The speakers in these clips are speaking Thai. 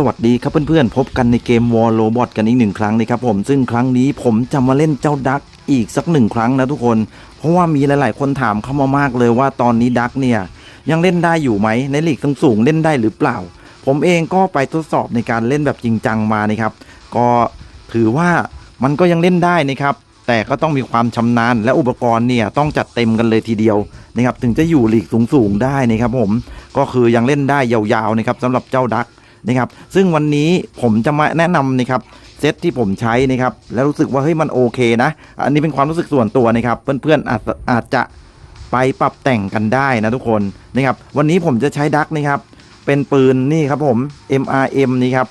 สวัสดีครับเพื่อนๆ พบกันในเกม War Robot กันอีกหนึ่งครั้งนะครับผมซึ่งครั้งนี้ผมจะมาเล่นเจ้าดักอีกสักหนึ่งครั้งนะทุกคน เพราะว่ามีหลายๆ คนถามเข้ามามากเลยว่าตอนนี้ดักเนี่ย ยังเล่นได้อยู่ไหมในลีกสูงๆเล่นได้หรือเปล่า ผมเองก็ไปทดสอบในการเล่นแบบจริงจังมานะครับ ก็ถือว่ามันก็ยังเล่นได้นะครับ แต่ก็ต้องมีความชำนาญและอุปกรณ์เนี่ยต้องจัดเต็มกันเลยทีเดียวนะครับถึงจะอยู่ลีกสูงๆได้นะครับผมก็คือยังเล่นได้ยาวๆนะครับสำหรับเจ้าดัก นะครับ ซึ่งวันนี้ผมจะมาแนะนำนะครับเซตที่ผมใช้นะครับ แล้วรู้สึกว่าเฮ้ยมันโอเคนะ อันนี้เป็นความรู้สึกส่วนตัวนะครับ เพื่อนๆอาจอาจจะไปปรับแต่งกันได้นะทุกคนนะครับ วันนี้ผมจะใช้ดักนะครับ เป็นปืนนี่ครับผม MRM นี่ครับ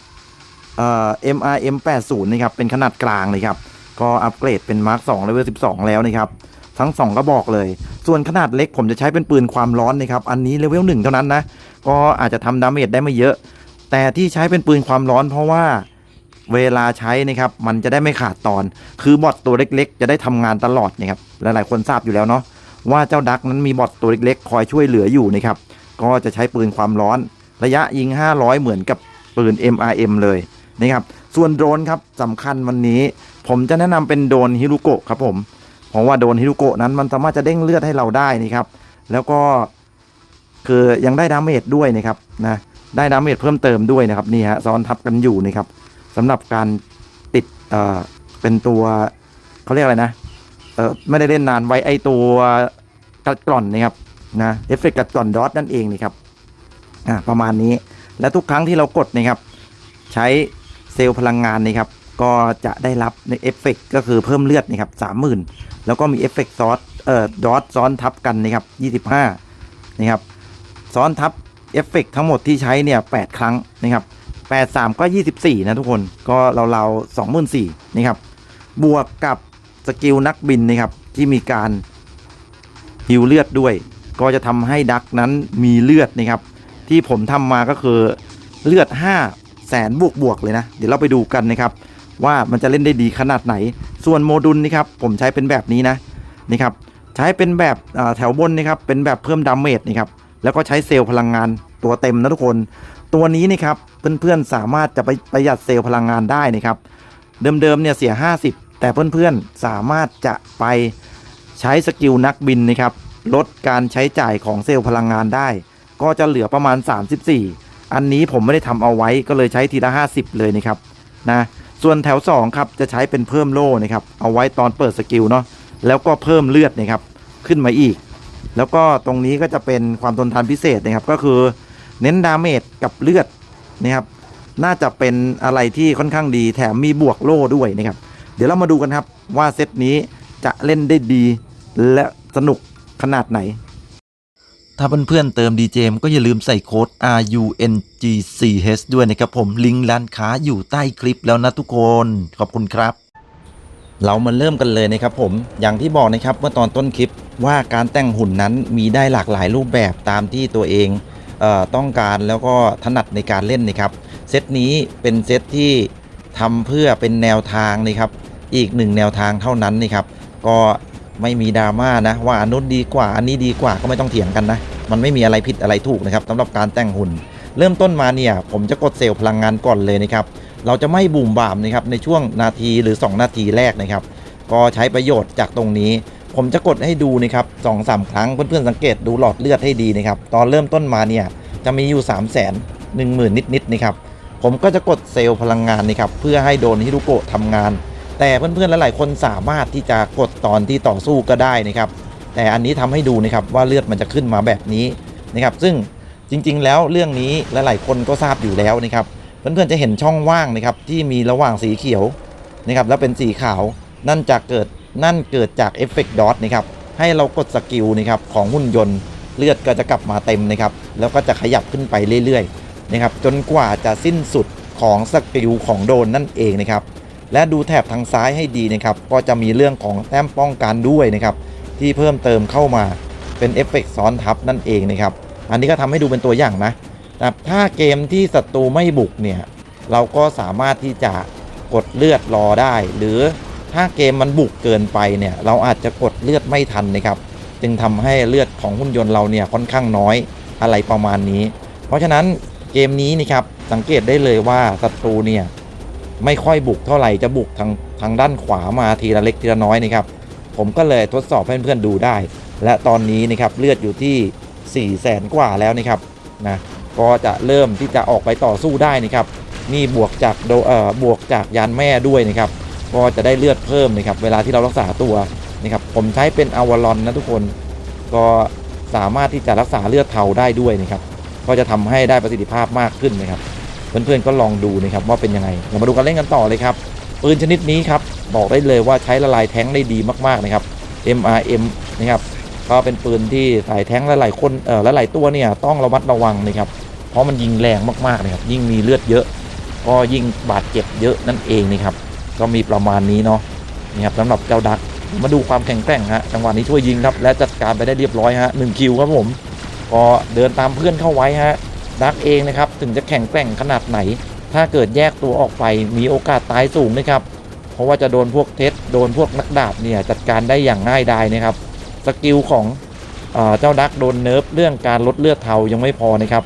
เอ่อ MRM 80นะครับ เป็นขนาดกลางนะครับ ก็อัปเกรดเป็น Mark 2 Level 12 แล้วนะครับ ทั้ง 2 ก็บอกเลย ส่วนขนาดเล็กผมจะใช้เป็นปืนความร้อนนะครับ อันนี้เลเวล1เท่านั้นนะ ก็อาจจะทำดาเมจได้ไม่เยอะ แต่ที่ใช้เป็นปืนความร้อนเพราะว่าเวลาใช้นะครับ มันจะได้ไม่ขาดตอน คือบอทตัวเล็กๆ จะได้ทำงานตลอดนะครับ หลายๆคนทราบอยู่แล้วเนาะว่าเจ้าดักนั้นมีบอทตัวเล็กๆ คอยช่วยเหลืออยู่นะครับ ก็จะใช้ปืนความร้อน ระยะยิง 500 เหมือนกับปืน MRM เลยนะครับ ส่วนโดรนครับสำคัญวันนี้ ผมจะแนะนำเป็นโดรนฮิรุโกะครับผม เพราะว่าโดรนฮิรุโกะนั้นมันสามารถจะเด้งเลือดให้เราได้นี่ครับ แล้วก็คือยังได้ดาเมจด้วยนะครับนะ ได้ดาเมจเพิ่มเติมด้วยนะครับนี่ฮะซ้อนทับกันอยู่นะครับสำหรับการติดเอ่อเป็นตัวเขาเรียกอะไรนะเออไม่ได้เล่นนานไว้ไอตัวกัดกร่อนนะครับนะเอฟเฟกต์กัดกร่อนดอทนั่นเองนี่ครับอ่าประมาณนี้และทุกครั้งที่เรากดนะครับ ใช้เซลล์พลังงานนะครับ ก็จะได้รับในเอฟเฟกต์ก็คือเพิ่มเลือดนะครับสามหมื่นแล้วก็มีเอฟเฟกต์ซอสเอ่อดอทซ้อนทับกันนะครับยี่สิบห้านะครับซ้อนทับ เอฟเฟกต์ทั้งหมดที่ใช้เนี่ยแครั้งนะครับ8 3 ก็ 24 นะทุกคนก็เราๆ24,000นะครับบวกกับสกิลนักบินนะครับที่มีการฮิวเลือดด้วย ก็จะทำให้ดักนั้นมีเลือดนะครับ ที่ผมทำมาก็คือเลือด 5 แสนบวกบวกๆเลยนะ เดี๋ยวเราไปดูกันนะครับ ว่ามันจะเล่นได้ดีขนาดไหน ส่วนโมดุลนะครับ ผมใช้เป็นแบบนี้นะนะครับ ใช้เป็นแบบแถวบนนะครับ เป็นแบบเพิ่มดาเมจนะครับ แล้วก็ใช้เซลล์พลังงานตัวเต็มนะทุกคน ตัวนี้นะครับเพื่อนๆสามารถจะไปประหยัดเซลล์พลังงานได้นะครับเดิมๆเนี่ยเสีย 50 แต่เพื่อนๆสามารถจะไปใช้สกิลนักบินนะครับลดการใช้จ่ายของเซลล์พลังงานได้ ก็จะเหลือประมาณ 34 อันนี้ผมไม่ได้ทำเอาไว้ก็เลยใช้ทีละ 50 เลยนะครับนะส่วนแถว 2 ครับ จะใช้เป็นเพิ่มโล่นะครับเอาไว้ตอนเปิดสกิลเนาะแล้วก็เพิ่มเลือดนะครับขึ้นมาอีก แล้วก็ตรงนี้ก็จะเป็นความทนทานพิเศษนะครับ ก็คือเน้นดาเมจกับเลือดนะครับน่าจะเป็นอะไรที่ค่อนข้างดีแถมมีบวกโล่ด้วยนะครับ เดี๋ยวเรามาดูกันครับว่าเซตนี้จะเล่นได้ดี และสนุกขนาดไหน ถ้าเพื่อนๆเติม DJM ก็อย่าลืมใส่โค้ด RUNGCH ด้วยนะครับผมลิงก์ร้านค้าอยู่ใต้คลิปแล้วนะทุกคน ขอบคุณครับ เรามาเริ่มกันเลยนะครับผมอย่างที่บอกนะครับเมื่อตอนต้นคลิปว่าการแต่งหุ่นนั้นมีได้หลากหลายรูปแบบตามที่ตัวเองเออต้องการแล้วก็ถนัดในการเล่นนะครับเซตนี้เป็นเซตที่ทำเพื่อเป็นแนวทางนะครับอีกหนึ่งแนวทางเท่านั้นนะครับก็ไม่มีดราม่านะว่าอันนู้นดีกว่าอันนี้ดีกว่าก็ไม่ต้องเถียงกันนะมันไม่มีอะไรผิดอะไรถูกนะครับสำหรับการแต่งหุ่น เริ่มต้นมาเนี่ยผมจะกดเซลล์พลังงานก่อนเลยนะครับ เราจะไม่บุ่มบ่ามนะครับในช่วงนาทีหรือ 2 นาทีแรกนะครับ ก็ใช้ประโยชน์จากตรงนี้ ผมจะกดให้ดูนะครับสองสามครั้งเพื่อนๆสังเกตดูหลอดเลือดให้ดีนะครับ ตอนเริ่มต้นมาเนี่ยจะมีอยู่ 3 0 0 0 0 0 1 0,000 นิดๆนะครับ ผมก็จะกดเซลล์พลังงานนะครับเพื่อให้โดนฮิรุโกะทำงาน แต่เพื่อนๆหลายๆคนสามารถที่จะกดตอนที่ต่อสู้ก็ได้นะครับ แต่อันนี้ทำให้ดูนะครับว่าเลือดมันจะขึ้นมาแบบนี้นะครับ ซึ่งจริงๆ แล้วเรื่องนี้หลายๆคนก็ทราบอยู่แล้วนะครับ เพื่อนๆจะเห็นช่องว่างนะครับที่มีระหว่างสีเขียวนะครับแล้วเป็นสีขาวนั่นจะเกิดนั่นเกิดจากเอฟเฟกต์ดอทนะครับให้เรากดสกิลนะครับของหุ่นยนต์เลือดก็จะกลับมาเต็มนะครับแล้วก็จะขยับขึ้นไปเรื่อยๆนะครับจนกว่าจะสิ้นสุดของสกิลของโดนนั่นเองนะครับและดูแถบทางซ้ายให้ดีนะครับก็จะมีเรื่องของแต้มป้องกันด้วยนะครับที่เพิ่มเติมเข้ามาเป็นเอฟเฟกต์ซ้อนทับนั่นเองนะครับอันนี้ก็ทำให้ดูเป็นตัวอย่างนะ แต่ถ้าเกมที่ศัตรูไม่บุกเนี่ยเราก็สามารถที่จะกดเลือดรอได้ หรือถ้าเกมมันบุกเกินไปเนี่ยเราอาจจะกดเลือดไม่ทันนะครับ จึงทำให้เลือดของหุ่นยนต์เราเนี่ยค่อนข้างน้อยอะไรประมาณนี้ เพราะฉะนั้นเกมนี้นะครับสังเกตได้เลยว่าศัตรูเนี่ยไม่ค่อยบุกเท่าไหร่จะบุกทางทางด้านขวามาทีละเล็กทีละน้อยนะครับ ผมก็เลยทดสอบให้เพื่อนๆดูได้ และตอนนี้นะครับเลือดอยู่ที่4ี่แสนกว่าแล้วนะครับนะ ก็จะเริ่มที่จะออกไปต่อสู้ได้นะครับนี่บวกจากโดเออบวกจากยานแม่ด้วยนะครับก็จะได้เลือดเพิ่มนะครับเวลาที่เรารักษาตัวนะครับผมใช้เป็นอวารอนนะทุกคนก็สามารถที่จะรักษาเลือดเทาได้ด้วยนะครับก็จะทำให้ได้ประสิทธิภาพมากขึ้นนะครับเพื่อนๆก็ลองดูนะครับว่าเป็นยังไงเรามาดูกันเล่นกันต่อเลยครับปืนชนิดนี้ครับบอกได้เลยว่าใช้ละลายแท้งได้ดีมากๆนะครับ MRM นะครับก็เป็นปืนที่สายแท้งหลายๆคนเอ่อหลายๆตัวเนี่ยต้องระมัดระวังนะครับ เพราะมันยิงแรงมากๆนะครับ ยิ่งมีเลือดเยอะ ก็ยิ่งบาดเจ็บเยอะนั่นเองนะครับ ก็มีประมาณนี้เนาะนี่ครับสำหรับเจ้าดักมาดูความแข็งแกร่งฮะจังหวะนี้ช่วยยิงครับและจัดการไปได้เรียบร้อยฮะหนึ่งคิวครับผมก็เดินตามเพื่อนเข้าไว้ฮะดักเองนะครับถึงจะแข็งแกร่งขนาดไหน ถ้าเกิดแยกตัวออกไปมีโอกาสตายสูงนะครับเพราะว่าจะโดนพวกเทสโดนพวกนักดาบเนี่ยจัดการได้อย่างง่ายดายนะครับสกิลของเอเจ้าดักโดนเนิร์ฟเรื่องการลดเลือดเทายังไม่พอนะครับ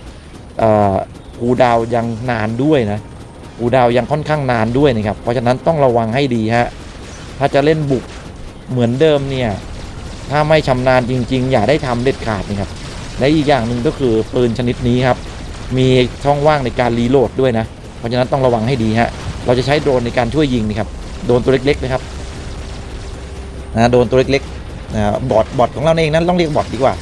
คูดาวยังนานด้วยนะคูดาวยังค่อนข้างนานด้วยนะครับ เพราะฉะนั้นต้องระวังให้ดีฮะถ้าจะเล่นบุกเหมือนเดิมเนี่ยถ้าไม่ชำนาญจริง ๆ อย่าได้ทำเด็ดขาดนะครับและอีกอย่างหนึ่งก็คือปืนชนิดนี้ครับ มีช่องว่างในการรีโหลดด้วยนะ เพราะฉะนั้นต้องระวังให้ดีฮะเราจะใช้โดรนในการช่วยยิงนะครับโดรนตัวเล็กๆนะครับนะโดรนตัวเล็กๆนะบอทบอทของเราเองนั้นต้องเรียกบอทดีกว่า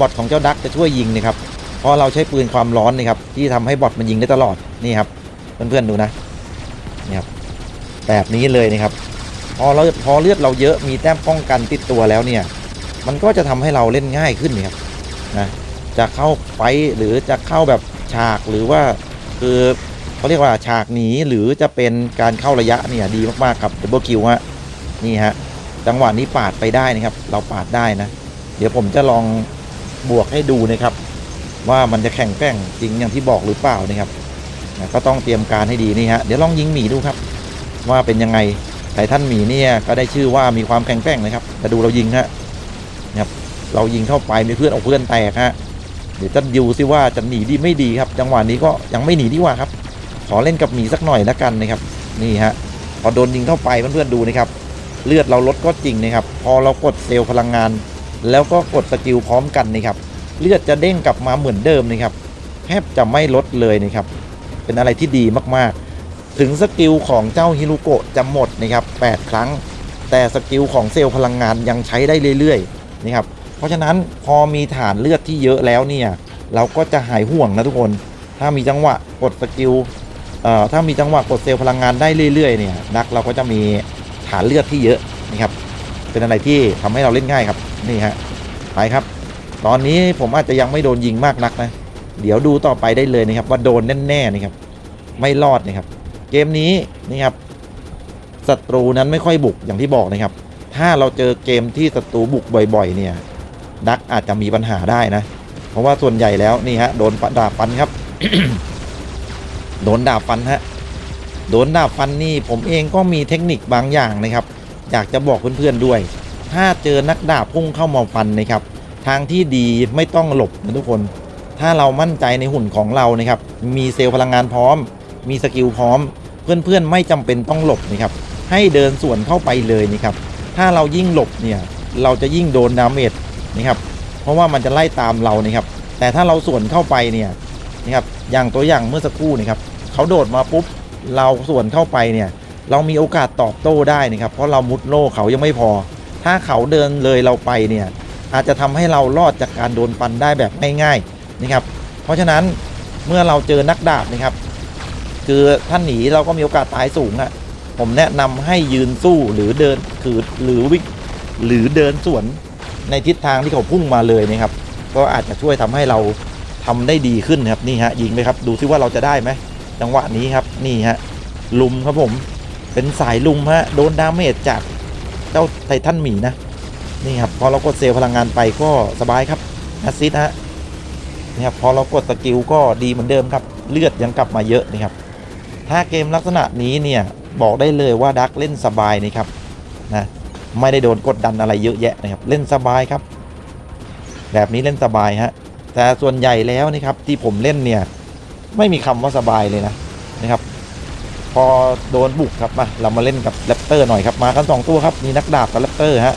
บอทของเจ้าดักจะช่วยยิงนะครับ เพราะเราใช้ปืนความร้อนนะครับที่ทำให้บอทมันยิงได้ตลอดนี่ครับเพื่อนๆดูนะนี่ครับแบบนี้เลยนะครับ พอเราพอเลือดเราเยอะมีแต้มป้องกันติดตัวแล้วเนี่ย มันก็จะทำให้เราเล่นง่ายขึ้นนะครับนะจะเข้าไฟหรือจะเข้าแบบฉากหรือว่าคือเขาเรียกว่าฉากหนีหรือจะเป็นการเข้าระยะเนี่ยดีมากๆครับดับเบิลคิวฮะนี่ฮะจังหวะนี้ปาดไปได้นะครับ เราปาดได้นะ เดี๋ยวผมจะลองบวกให้ดูนะครับ ว่ามันจะแข่งแกร่งจริงอย่างที่บอกหรือเปล่านะครับก็ต้องเตรียมการให้ดีนี่ฮะเดี๋ยวลองยิงหมีดูครับ ว่าเป็นยังไงไททันหมีเนี่ยก็ได้ชื่อว่ามีความแข็งแกร่งนะครับแต่ดูเรายิงฮะนะครับเรายิงเข้าไปมีเพื่อนเอาเพื่อนแตกฮะเดี๋ยวจะดูซิว่าจะหนีดีไม่ดีครับ จังหวะนี้ก็ยังไม่หนีดีกว่าครับ ขอเล่นกับหมีสักหน่อยแล้วกันนะครับนี่ฮะพอโดนยิงเข้าไปเพื่อนๆดูนะครับ เลือดเราลดก็จริงนะครับ พอเรากดเซลล์พลังงาน แล้วก็กดสกิลพร้อมกันนะครับ เลือดจะเด้งกลับมาเหมือนเดิมนะครับแทบจะไม่ลดเลยนะครับ เป็นอะไรที่ดีมากๆ ถึงสกิลของเจ้าฮิรุโกะจะหมดนะครับ8ครั้ง แต่สกิลของเซลล์พลังงานยังใช้ได้เรื่อยๆนะครับเพราะฉะนั้นพอมีฐานเลือดที่เยอะแล้วเนี่ยเราก็จะหายห่วงนะทุกคน ถ้ามีจังหวะกดสกิลเอ่อถ้ามีจังหวะกดเซลล์พลังงานได้เรื่อยๆเนี่ยนักเราก็จะมีฐานเลือดที่เยอะนะครับ เป็นอะไรที่ทำให้เราเล่นง่ายครับนี่ฮะไปครับ ตอนนี้ผมอาจจะยังไม่โดนยิงมากนักนะ เดี๋ยวดูต่อไปได้เลยนะครับว่าโดนแน่ๆนะครับ ไม่รอดนะครับ เกมนี้นี่ครับศัตรูนั้นไม่ค่อยบุกอย่างที่บอกนะครับ ถ้าเราเจอเกมที่ศัตรูบุกบ่อยๆ เนี่ยดักอาจจะมีปัญหาได้นะ เพราะว่าส่วนใหญ่แล้วนี่ฮะโดนดาบฟันครับ โดนดาบฟันฮะโดนดาบฟันนี่ผมเองก็มีเทคนิคบางอย่างนะครับ อยากจะบอกเพื่อนๆด้วย ถ้าเจอนักดาบพุ่งเข้ามาฟันนะครับ ทางที่ดีไม่ต้องหลบนะทุกคน ถ้าเรามั่นใจในหุ่นของเรานะครับ มีเซลล์พลังงานพร้อม มีสกิลพร้อม เพื่อนๆไม่จำเป็นต้องหลบนะครับ ให้เดินสวนเข้าไปเลยนะครับ ถ้าเรายิ่งหลบเนี่ย เราจะยิ่งโดนดาเมจนะครับ เพราะว่ามันจะไล่ตามเรานะครับ แต่ถ้าเราสวนเข้าไปเนี่ยนะครับ อย่างตัวอย่างเมื่อสักครู่นะครับ เขาโดดมาปุ๊บ เราสวนเข้าไปเนี่ย เรามีโอกาสตอบโต้ได้นะครับ เพราะเรามุดโล่เขายังไม่พอ ถ้าเขาเดินเลยเราไปเนี่ย อาจจะทำให้เรารอดจากการโดนฟันได้แบบง่ายๆนะครับ เพราะฉะนั้นเมื่อเราเจอนักดาบนะครับ คือท่านหนีเราก็มีโอกาสตายสูงอะผมแนะนำให้ยืนสู้หรือเดินคือหรือวิกหรือเดินสวนในทิศทางที่เขาพุ่งมาเลยนะครับ ก็อาจจะช่วยทำให้เราทำได้ดีขึ้นนครับนี่ฮะยิงไปครับ ดูซิว่าเราจะได้ไหมจังหวะนี้ครับนี่ฮะลุมครับผมเป็นสายลุมฮะโดนดาเมจจากเจ้าไททันหมีนะ นี่ครับพอเรากดเซลล์พลังงานไปก็สบายครับแอซิดฮะนี่ครับพอเรากดสกิลก็ดีเหมือนเดิมครับเลือดยังกลับมาเยอะนะครับถ้าเกมลักษณะนี้เนี่ยบอกได้เลยว่าดักเล่นสบายนะครับนะไม่ได้โดนกดดันอะไรเยอะแยะนะครับเล่นสบายครับ แบบนี้เล่นสบายฮะแต่ส่วนใหญ่แล้วนะครับที่ผมเล่นเนี่ยไม่มีคำว่าสบายเลยนะนะครับ พอโดนบุกครับมาเรามาเล่นกับแรปเตอร์หน่อยครับมากันสองตัวครับมีนักดาบกับแรปเตอร์ฮะ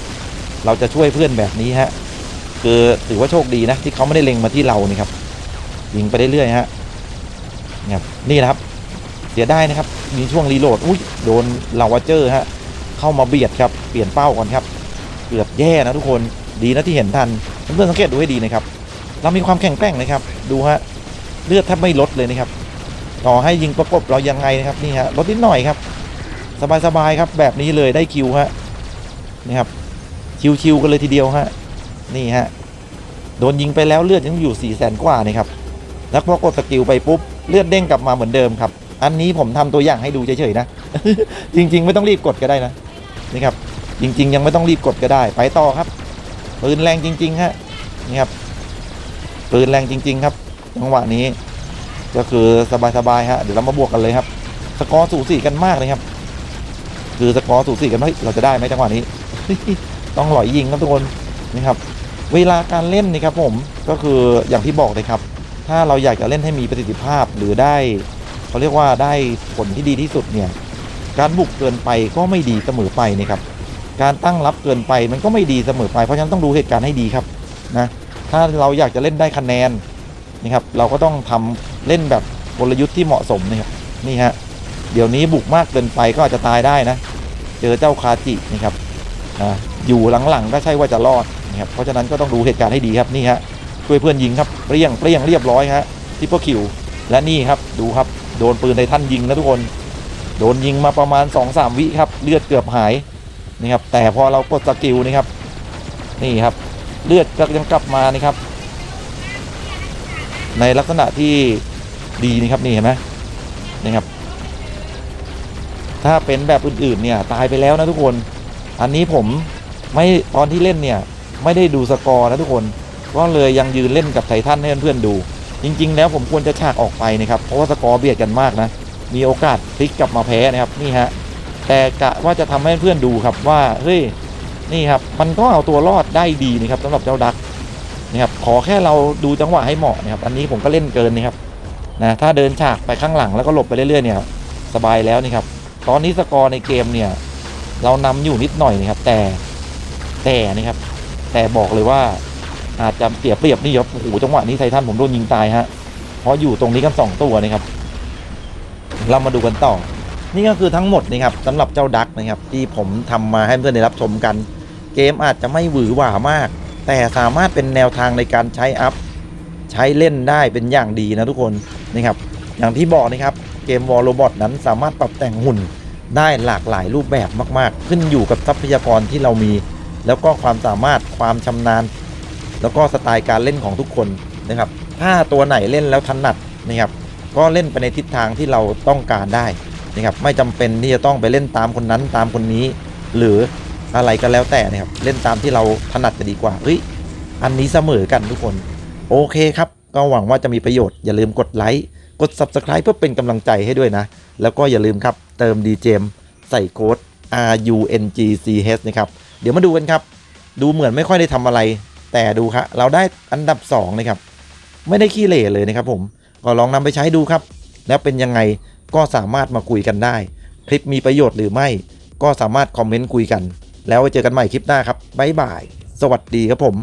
เราจะช่วยเพื่อนแบบนี้ฮะคือถือว่าโชคดีนะที่เขาไม่ได้เล็งมาที่เรานี่ครับยิงไปเรื่อยๆฮะนี่ครับนี่นะครับเสียได้นะครับ มีช่วงรีโหลดอุ้ยโดนลาวาเจอร์ฮะเข้ามาเบียดครับเปลี่ยนเป้าก่อนครับ เกือบแย่นะทุกคนดีนะที่เห็นทันเพื่อนสังเกตดูให้ดีนะครับ เรามีความแข็งแกร่งนะครับ ดูฮะเลือดแทบไม่ลดเลยนะครับ ต่อให้ยิงประกบเรายังไงนะครับนี่ฮะลดนิดหน่อยครับ สบายๆครับแบบนี้เลยได้คิวฮะนี่ครับ ชิวๆกันเลยทีเดียวฮะนี่ฮะโดนยิงไปแล้วเลือดยังอยู่4ี่แสนกว่านี่ครับแล้วพอกดสกิลไปปุ๊บเลือดเด้งกลับมาเหมือนเดิมครับ อันนี้ผมทำตัวอย่างให้ดูเฉยๆนะ จริง ๆ ไม่ต้องรีบกดก็ได้นะนี่ครับ จริง ๆ ยังไม่ต้องรีบกดก็ได้ ไปต่อครับปืนแรงจริงๆฮะนี่ครับปืนแรงจริง ๆ ครับจังหวะนี้ ก็คือสบายๆฮะเดี๋ยวเรามาบวกกันเลยครับ สกอร์สูสีกันมากเลยครับ คือสกอร์สูสีกันเฮ้ยเราจะได้ไหมจังหวะนี้ ต้องหลอยยิงครับทุกคนนี่ครับ เวลาการเล่นนี่ครับผมก็คืออย่างที่บอกเลยครับ ถ้าเราอยากจะเล่นให้มีประสิทธิภาพหรือได้เขาเรียกว่าได้ผลที่ดีที่สุดเนี่ยการบุกเกินไปก็ไม่ดีเสมอไปนะครับการตั้งรับเกินไปมันก็ไม่ดีเสมอไป เพราะฉะนั้นต้องดูเหตุการณ์ให้ดีครับนะถ้าเราอยากจะเล่นได้คะแนนนะครับ เราก็ต้องทำเล่นแบบกลยุทธ์ที่เหมาะสมนะครับนี่ฮะเดี๋ยวนี้บุกมากเกินไปก็อาจจะตายได้นะ เจอเจ้าคาจินะครับอ่า อยู่หลังๆก็ใช่ว่าจะรอดนะครับเพราะฉะนั้นก็ต้องดูเหตุการณ์ให้ดีครับนี่ฮะช่วยเพื่อนยิงครับเปรี้ยงเปรี้ยงเรียบร้อยฮะทิปเปอร์คิวและนี่ครับดูครับโดนปืนในท่านยิงนะทุกคน โดนยิงมาประมาณ 2-3 วิครับเลือดเกือบหายนี่ครับแต่พอเรากดสกิลนี่ครับนี่ครับเลือดก็ยังกลับมานี่ครับ ในลักษณะที่ดีนี่ครับนี่เห็นไหมนี่ครับ ถ้าเป็นแบบอื่นๆเนี่ยตายไปแล้วนะทุกคน อันนี้ผม ไม่ตอนที่เล่นเนี่ยไม่ได้ดูสกอร์นะทุกคนก็เลยยังยืนเล่นกับไททันให้เพื่อนๆดู จริง ๆ แล้วผมควรจะฉากออกไปนะครับเพราะว่าสกอร์เบียดกันมากนะ มีโอกาสพลิกกลับมาแพ้นะครับนี่ฮะแต่กะว่าจะทำให้เพื่อนดูครับว่าเฮ้ยนี่ครับมันก็เอาตัวรอดได้ดีนะครับสำหรับเจ้าดักนะครับขอแค่เราดูจังหวะให้เหมาะนะครับอันนี้ผมก็เล่นเกินนะครับนะถ้าเดินฉากไปข้างหลังแล้วก็หลบไปเรื่อยๆเนี่ยสบายแล้วนี่ครับตอนนี้สกอร์ในเกมเนี่ยเรานำอยู่นิดหน่อยนะครับแต่ แต่นะครับ แต่บอกเลยว่าอาจจะเสียเปรียบนี่ครับโอ้โหจังหวะนี้ไททันผมโดนยิงตายฮะเพราะอยู่ตรงนี้กันสองตัวนะครับ เรามาดูกันต่อ นี่ก็คือทั้งหมดนะครับสำหรับเจ้าดักนะครับ ที่ผมทำมาให้เพื่อนได้รับชมกัน เกมอาจจะไม่หวือหวามาก แต่สามารถเป็นแนวทางในการใช้อัพใช้เล่นได้เป็นอย่างดีนะทุกคนนะครับ อย่างที่บอกนะครับเกมวอลโรบอทนั้นสามารถปรับแต่งหุ่นได้หลากหลายรูปแบบมาก ๆ ขึ้นอยู่กับทรัพยากรที่เรามี แล้วก็ความสามารถความชำนาญ แล้วก็สไตล์การเล่นของทุกคนนะครับ ถ้าตัวไหนเล่นแล้วถนัดนะครับ ก็เล่นไปในทิศทางที่เราต้องการได้นะครับ ไม่จำเป็นที่จะต้องไปเล่นตามคนนั้นตามคนนี้ หรืออะไรก็แล้วแต่นะครับ เล่นตามที่เราถนัดจะดีกว่าเฮ้ยอันนี้เสมอกันทุกคน โอเคครับ ก็หวังว่าจะมีประโยชน์อย่าลืมกดไลค์กด Subscribe เพื่อเป็นกำลังใจให้ด้วยนะ แล้วก็อย่าลืมครับ เติม d j ใส่โค้ด R U N G C H นะครับ เดี๋ยวมาดูกันครับ ดูเหมือนไม่ค่อยได้ทำอะไร แต่ดูครับเราได้อันดับ2นะครับ ไม่ได้ขี้เหร่เลยนะครับ ผม ก็ลองนำไปใช้ดูครับ แล้วเป็นยังไงก็สามารถมาคุยกันได้ คลิปมีประโยชน์หรือไม่ ก็สามารถคอมเมนต์คุยกัน แล้วไว้เจอกันใหม่คลิปหน้าครับบ๊ายบาย สวัสดีครับผม